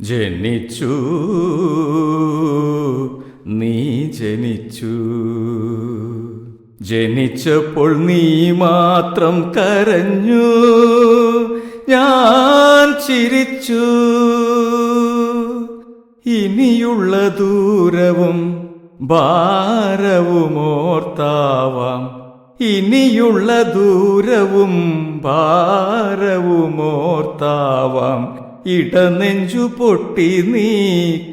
ജനിച്ചു. നീ ജനിച്ചു. ജനിച്ചപ്പോൾ നീ മാത്രം കരഞ്ഞു. ഞാൻ ചിരിച്ചു. ഇനിയുള്ള ദൂരവും ഭാരവും ഓർത്താവാം. ഇനിയുള്ള ദൂരവും ഭാരവും ഓർത്താവാം. ഇടനെഞ്ചു പൊട്ടി നീ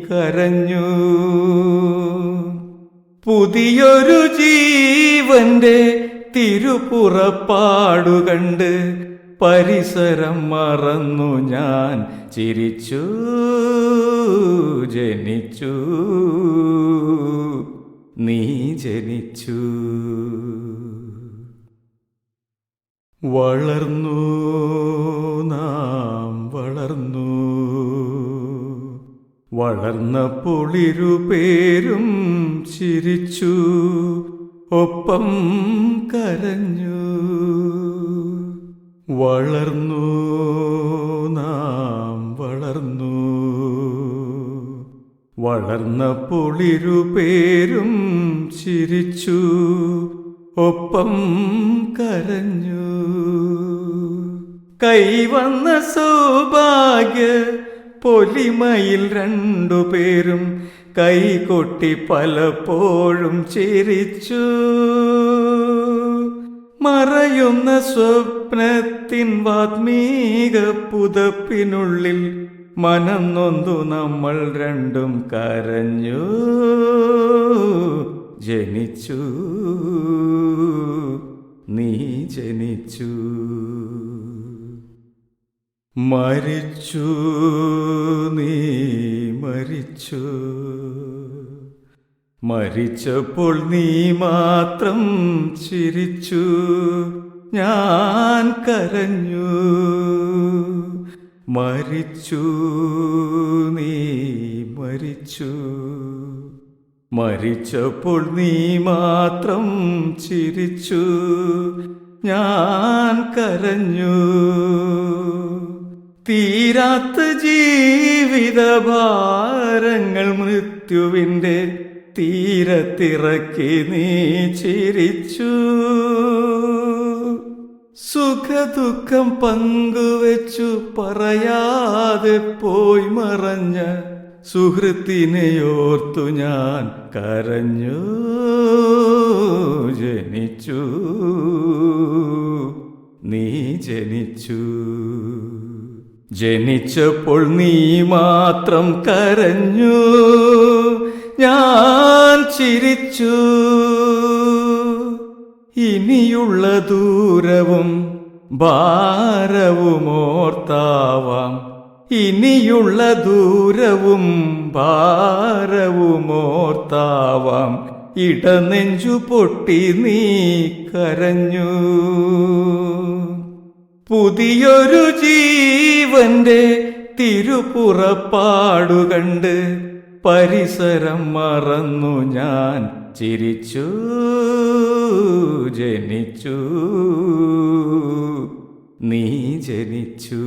കരഞ്ഞു. പുതിയൊരു ജീവന്റെ തിരുപ്പുറപ്പാടു കണ്ട് പരിസരം മറന്നു ഞാൻ ചിരിച്ചു ജനിച്ചു. നീ ജനിച്ചു. വളർന്നു വളർന്നപ്പോൾ പേരും ചിരിച്ചു. ഒപ്പം കരഞ്ഞു. വളർന്നു നാം വളർന്നു. വളർന്നപ്പോൾ പേരും ചിരിച്ചു. ഒപ്പം കരഞ്ഞു. കൈവന്ന സൗഭാഗ്യ പൊലിമയിൽ രണ്ടുപേരും കൈകൊട്ടി പലപ്പോഴും ചിരിച്ചു. മറയുന്ന സ്വപ്നത്തിൻ വാത്മീക പുതപ്പിനുള്ളിൽ മനം നമ്മൾ രണ്ടും കരഞ്ഞു. ജനിച്ചു. നീ ജനിച്ചു. മരിച്ചു നീ മരിച്ചു. മരിച്ചപ്പോൾ നീ മാത്രം ചിരിച്ചു. ഞാൻ കരഞ്ഞു. മരിച്ചു നീ മരിച്ചു. മരിച്ചപ്പോൾ നീ മാത്രം ചിരിച്ചു. ഞാൻ കരഞ്ഞു. തീരാത്ത ജീവിത ഭാരങ്ങൾ മൃത്യുവിന്റെ തീരത്തിറക്കി നീ ചിരിച്ചു. സുഖദുഃഖം പങ്കുവെച്ചു പറയാതെ പോയി മറഞ്ഞ സുഹൃത്തിനെയോർത്തു ഞാൻ കരഞ്ഞു ജനിച്ചു. നീ ജനിച്ചു. ജനിച്ചപ്പോൾ നീ മാത്രം കരഞ്ഞു. ഞാൻ ചിരിച്ചു. ഇനിയുള്ള ദൂരവും ഭാരവുമോർത്താവാം. ഇനിയുള്ള ദൂരവും ഭാരവുമോർത്താവാം. ഇടനെഞ്ചു പൊട്ടി നീ കരഞ്ഞു. പുതിയൊരു ജീവന്റെ തിരുപ്പുറപ്പാടു കണ്ട് പരിസരം മറന്നു ഞാൻ ചിരിച്ചു ജനിച്ചു നീ ജനിച്ചു.